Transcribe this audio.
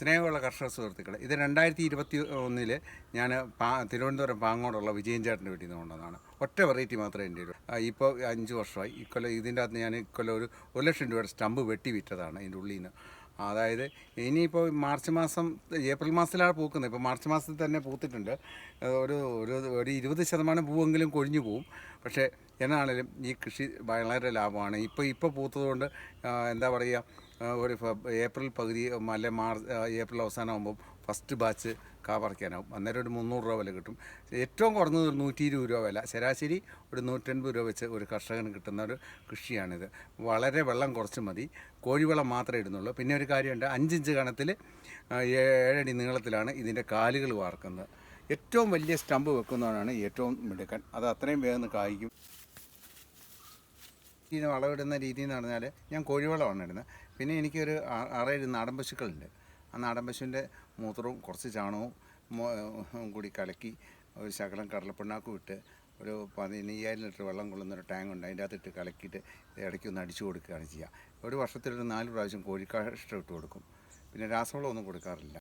സ്നേഹമുള്ള കർഷക സുഹൃത്തുക്കളെ ഇത് രണ്ടായിരത്തി ഇരുപത്തി ഒന്നിൽ ഞാൻ പാ തിരുവനന്തപുരം പാങ്ങോടുള്ള വിജയൻ ചേട്ടന്റെ വീട്ടിൽ നിന്ന് കൊണ്ടുവന്നതാണ്. ഒറ്റ വെറൈറ്റി മാത്രമേ എന്റെ ഉള്ളൂ. ഇപ്പോൾ അഞ്ച് വർഷമായി. ഇക്കൊല്ലം ഇതിന്റെ അകത്ത് ഞാൻ ഇക്കൊല്ലം ഒരു ഒരു ലക്ഷം രൂപയുടെ സ്റ്റമ്പ് വെട്ടി വിറ്റതാണ് ഇതിന്റെ ഉള്ളിൽ നിന്ന് അതായത് ഇനിയിപ്പോൾ മാർച്ച് മാസം ഏപ്രിൽ മാസത്തിലാണ് പൂക്കുന്നത്. ഇപ്പോൾ മാർച്ച് മാസത്തിൽ തന്നെ പൂത്തിട്ടുണ്ട്. ഒരു ഒരു ഒരു ഇരുപത് ശതമാനം പൂവെങ്കിലും കൊഴിഞ്ഞു പോവും. പക്ഷേ എന്നാണേലും ഈ കൃഷി വളരെ ലാഭമാണ്. ഇപ്പോൾ ഇപ്പോൾ പൂത്തതുകൊണ്ട് എന്താ പറയുക ഒരു ഏപ്രിൽ പകുതി അല്ലെ മാർച്ച് ഏപ്രിൽ അവസാനമാകുമ്പോൾ ഫസ്റ്റ് ബാച്ച് കാ പറിക്കാനാവും. അന്നേരം ഒരു മുന്നൂറ് രൂപ വില കിട്ടും. ഏറ്റവും കുറഞ്ഞത് ഒരു നൂറ്റി ഇരുപത് രൂപ വില. ശരാശരി ഒരു നൂറ്റൻപത് രൂപ വെച്ച് ഒരു കർഷകന് കിട്ടുന്ന ഒരു കൃഷിയാണിത്. വളരെ വെള്ളം കുറച്ച് മതി. കോഴിവെള്ളം മാത്രമേ ഇടുന്നുള്ളൂ. പിന്നെ ഒരു കാര്യമുണ്ട്. അഞ്ചിഞ്ച് കണത്തിൽ ഏഴടി നീളത്തിലാണ് ഇതിന്റെ കാലുകൾ വാർക്കുന്നത്. ഏറ്റവും വലിയ സ്റ്റമ്പ് വെക്കുന്നവനാണ് ഏറ്റവും മിടുക്കൻ. അത് അത്രയും വേഗം കായ്ക്കും. ഇതിന് വളമിടുന്ന രീതി എന്ന് പറഞ്ഞാൽ ഞാൻ കോഴിവളമാണ് ഇടുന്നത്. പിന്നെ എനിക്കൊരു അറേഴ് നാടൻ പശുക്കളുണ്ട്. ആ നാടൻ പശുവിന്റെ മൂത്രവും കുറച്ച് ചാണകവും കൂടി കലക്കി ഒരു ശകലം കടലപ്പിണ്ണാക്കും ഇട്ട് ഒരു പതിനയ്യായിരം ലിറ്റർ വെള്ളം കൊള്ളുന്ന ഒരു ടാങ്ക് ഉണ്ട്. അതിന്റെ അകത്തിട്ട് കലക്കിയിട്ട് ഇടയ്ക്ക് ഒന്ന് അടിച്ചു കൊടുക്കുകയാണ് ചെയ്യുക. ഒരു വർഷത്തിലൊരു നാല് പ്രാവശ്യം കോഴിക്കാഷ്ടം ഇട്ട് കൊടുക്കും. പിന്നെ രാസവളം ഒന്നും കൊടുക്കാറില്ല.